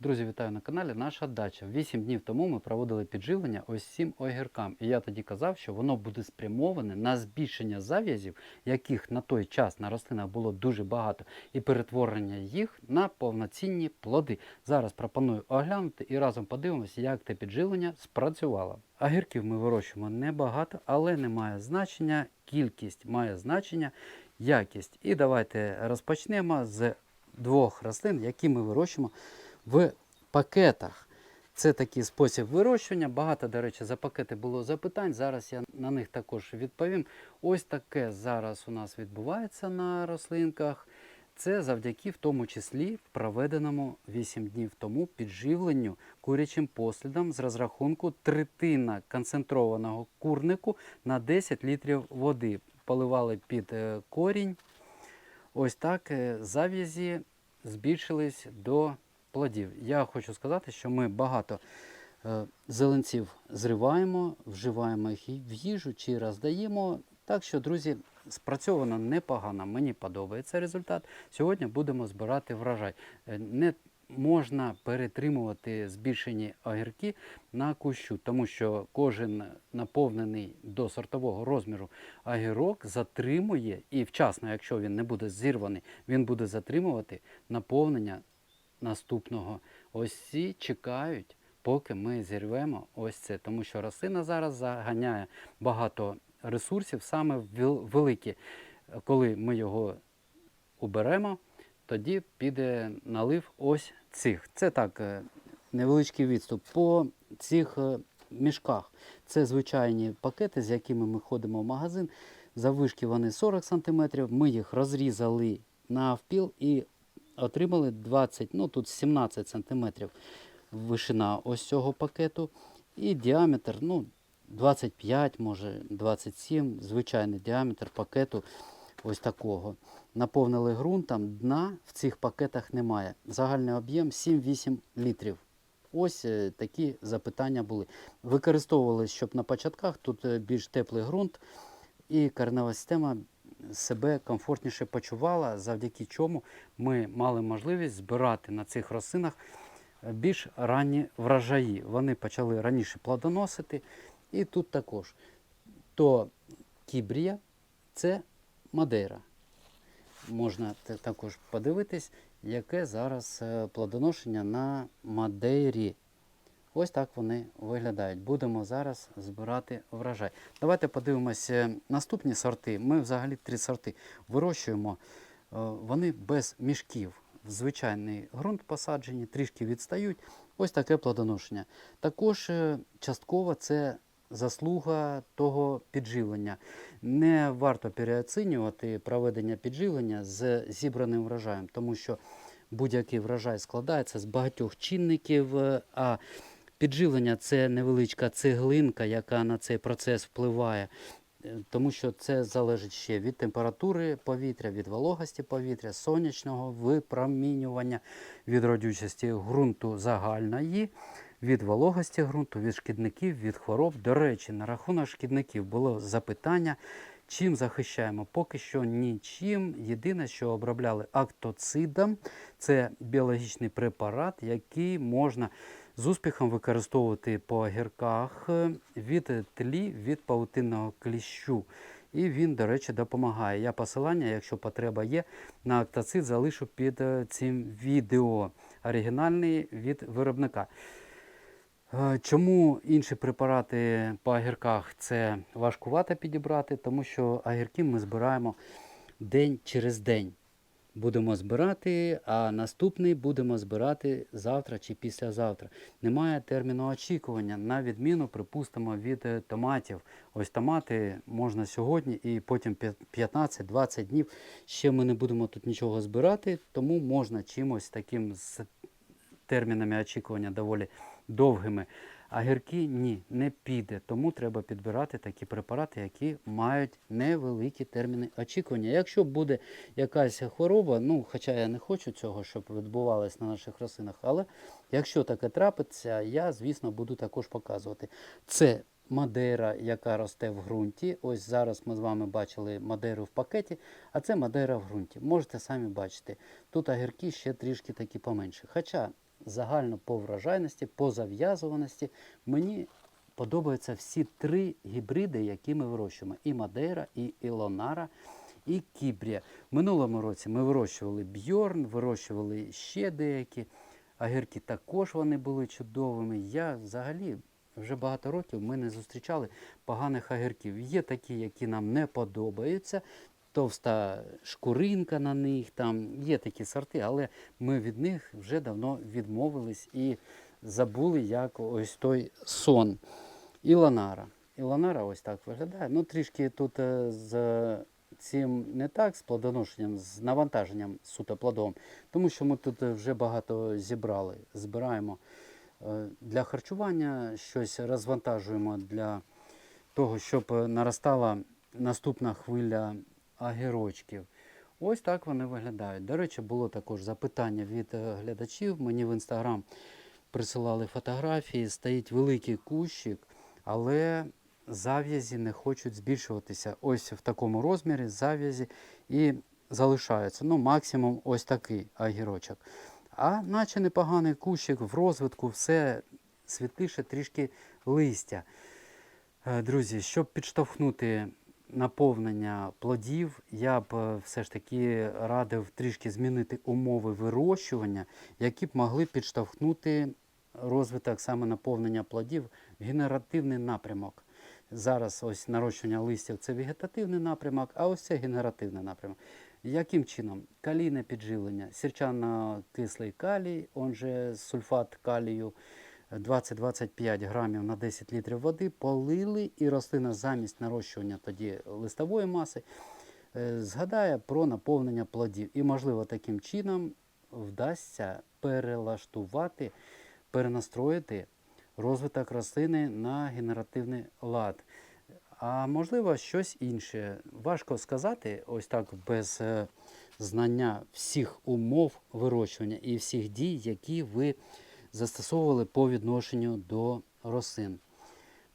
Друзі, вітаю на каналі Наша дача. Вісім днів тому ми проводили підживлення ось цим огіркам. І я тоді казав, що воно буде спрямоване на збільшення зав'язів, яких на той час на рослинах було дуже багато, і перетворення їх на повноцінні плоди. Зараз пропоную оглянути і разом подивимося, як те підживлення спрацювало. Огірків ми вирощуємо небагато, але не має значення. Кількість має значення, якість. І давайте розпочнемо з двох рослин, які ми вирощуємо в пакетах. Це такий спосіб вирощування. Багато, до речі, за пакети було запитань. Зараз я на них також відповім. Ось таке зараз у нас відбувається на рослинках. Це завдяки в тому числі проведеному 8 днів тому підживленню курячим послідом з розрахунку третина концентрованого курнику на 10 літрів води. Поливали під е, корінь. Ось так е, зав'язі збільшились до плодів. Я хочу сказати, що ми багато е, зеленців зриваємо, вживаємо їх в їжу чи роздаємо. Так що, друзі, спрацьовано непогано. Мені подобається результат. Сьогодні будемо збирати врожай. Е, Не можна перетримувати збільшені огірки на кущу, тому що кожен наповнений до сортового розміру огірок затримує і вчасно, якщо він не буде зірваний, він буде затримувати наповнення наступного. Ось ці чекають, поки ми зірвемо ось це, тому що рослина зараз заганяє багато ресурсів саме великі. Коли ми його уберемо, тоді піде налив ось цих. Це так, е, невеличкий відступ. По цих е, мішках це звичайні пакети, з якими ми ходимо в магазин. Заввишки вони 40 см. Ми їх розрізали навпіл і отримали 20, ну тут 17 см вишина ось цього пакету. І діаметр, ну, 25, може 27, звичайний діаметр пакету ось такого. Наповнили ґрунтом, дна в цих пакетах немає. Загальний об'єм 7-8 літрів. Ось е, такі запитання були. Використовували, щоб на початках тут е, більш теплий ґрунт і коренева система себе комфортніше почувала, завдяки чому ми мали можливість збирати на цих рослинах е, більш ранні врожаї. Вони почали раніше плодоносити. І тут також. То кібрія це Мадейра. Можна також подивитись, яке зараз е, плодоношення на Мадейрі. Ось так вони виглядають. Будемо зараз збирати врожай. Давайте подивимося наступні сорти. Ми взагалі три сорти вирощуємо. Е, Вони без мішків. В звичайний ґрунт посаджені, трішки відстають. Ось таке плодоношення. Також е, частково це заслуга того підживлення. Не варто переоцінювати проведення підживлення з зібраним врожаєм, тому що будь-який врожай складається з багатьох чинників, е, а підживлення це невеличка цеглинка, яка на цей процес впливає. Е, Тому що це залежить ще від температури повітря, від вологості повітря, сонячного випромінювання, від родючості ґрунту загальної, від вологості ґрунту, від шкідників, від хвороб. До речі, на рахунок шкідників було запитання, чим захищаємо. Поки що нічим. Єдине, що обробляли актоцидом, це біологічний препарат, який можна з успіхом використовувати по огірках е, від тлі, від паутинного кліщу. І він, до речі, допомагає. Я посилання, якщо потреба є, на актоцид залишу під е, цим відео. Оригінальний від виробника. Чому інші препарати по огірках це важкувато підібрати? Тому що огірки ми збираємо день через день. Будемо збирати, а наступний будемо збирати завтра чи післязавтра. Немає терміну очікування, на відміну, припустимо, від е, томатів. Ось томати можна сьогодні і потім 15-20 днів. Ще ми не будемо тут нічого збирати, тому можна чимось таким з термінами очікування доволі довгими. А гірки ні, не піде. Тому треба підбирати такі препарати, які мають невеликі терміни очікування. Якщо буде якась хвороба, ну хоча я не хочу цього, щоб відбувалось на наших рослинах, але якщо таке трапиться, я, звісно, буду також показувати. Це Мадейра, яка росте в ґрунті. Ось зараз ми з вами бачили Мадейру в пакеті, а це Мадейра в ґрунті. Можете самі бачити. Тут огірки ще трішки такі поменше. Хоча загально по врожайності, по зав'язуваності. Мені подобаються всі три гібриди, які ми вирощуємо: і Мадейра, і Ілонара, і Кібрія. Минулому році ми вирощували Бьорн, вирощували ще деякі. Агірки також вони були чудовими. Я взагалі вже багато років ми не зустрічали поганих агірків. Є такі, які нам не подобаються. Товста шкуринка на них, там є такі сорти, але ми від них вже давно відмовились і забули, як ось той сон. Ілонара. Ілонара ось так виглядає. Ну, трішки тут е, з цим не так, з плодоношенням, з навантаженням суто плодом, тому що ми тут е, вже багато зібрали, збираємо е, для харчування, щось розвантажуємо для того, щоб наростала наступна хвиля агірочків. Ось так вони виглядають. До речі, було також запитання від е, глядачів. Мені в інстаграм присилали фотографії, стоїть великий кущик, але зав'язі не хочуть збільшуватися. Ось в такому розмірі зав'язі і залишаються. Ну, максимум ось такий агірочок. А наче непоганий кущик в розвитку, все світліше трішки листя. Е, Друзі, щоб підштовхнути наповнення плодів, я б е, все ж таки радив трішки змінити умови вирощування, які б могли підштовхнути розвиток саме наповнення плодів в генеративний напрямок. Зараз ось нарощування листів це вегетативний напрямок, а ось це генеративний напрямок. Яким чином? Калійне підживлення, сірчано-кислий калій, он же сульфат калію 20-25 грамів на 10 літрів води, полили і рослина замість нарощування тоді листової маси е, згадає про наповнення плодів. І, можливо, таким чином вдасться перелаштувати, перенастроїти розвиток рослини на генеративний лад. А можливо, щось інше. Важко сказати, ось так без е, знання всіх умов вирощування і всіх дій, які ви застосовували по відношенню до рослин.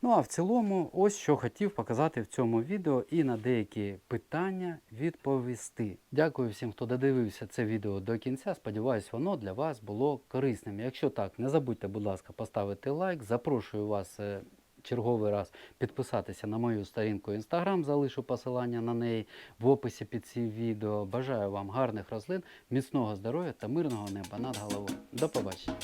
Ну а в цілому, ось що хотів показати в цьому відео і на деякі питання відповісти. Дякую всім, хто додивився це відео до кінця. Сподіваюсь, воно для вас було корисним. Якщо так, не забудьте, будь ласка, поставити лайк. Запрошую вас е, черговий раз підписатися на мою сторінку Instagram, залишу посилання на неї в описі під цим відео. Бажаю вам гарних рослин, міцного здоров'я та мирного неба над головою. До побачення!